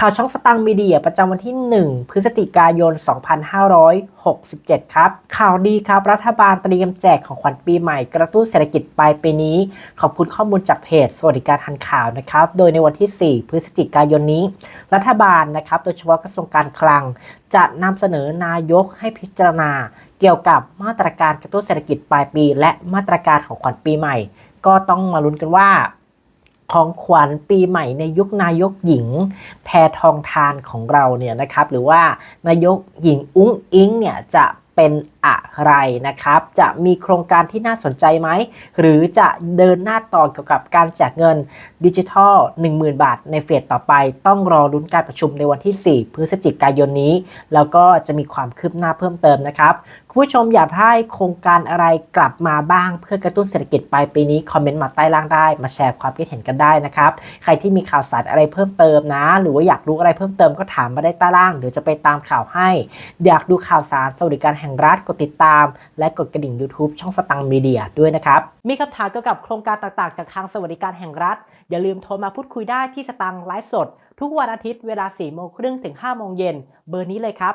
ข่าวช่องสตังมีเดียประจำวันที่ 1 พฤศจิกายน 2567 ครับ ข่าวดีครับ รัฐบาลเตรียมแจกของขวัญปีใหม่กระตุ้นเศรษฐกิจปลายปีนี้ ขอบคุณข้อมูลจากเพจสวัสดิการทันข่าวนะครับ โดยในวันที่ 4 พฤศจิกายนนี้ รัฐบาลนะครับ โดยเฉพาะกระทรวงการคลัง จะนำเสนอนายกให้พิจารณา เกี่ยวกับมาตรการกระตุ้นเศรษฐกิจปลายปี และมาตรการของขวัญปีใหม่ ก็ต้องมาลุ้นกันว่า ของขวัญปีใหม่ในยุคนายกหญิง แพทองทานของเราเนี่ยนะครับ หรือว่านายกหญิงอุ้งอิงเนี่ยจะเป็นอะไรนะครับ จะมีโครงการที่น่าสนใจไหม หรือจะเดินหน้าต่อเกี่ยวกับการแจกเงินดิจิทัล 10,000 บาทในเฟสต่อไป ต้องรอลุ้นการประชุมในวันที่ 4 พฤศจิกายนนี้ แล้วก็จะมีความคืบหน้าเพิ่มเติมนะครับคุณผู้ชมอยากให้โครงการอะไรกลับมาบ้างเพื่อกระตุ้นเศรษฐกิจปลายปีนี้ คอมเมนต์มาใต้ล่างได้ มาแชร์ความคิดเห็นกันได้นะครับ ใครที่มีข่าวสารอะไรเพิ่มเติมนะ หรือว่าอยากรู้อะไรเพิ่มเติมก็ถามมาได้ใต้ล่าง เดี๋ยวจะไปตามข่าวให้ อยากดูข่าวสารสวัสดิการแห่งรัฐกดติดตาม และกดกระดิ่ง YouTube ช่องสตังมีเดียด้วยนะครับมีคำถามเกี่ยวกับโครงการต่างๆ จากทางสวัสดิการแห่งรัฐ อย่าลืมโทรมาพูดคุยได้ที่สตังไลฟ์สด ทุกวันอาทิตย์เวลา4โมงครึ่งถึง5โมงเย็นเบอร์นี้เลยครับ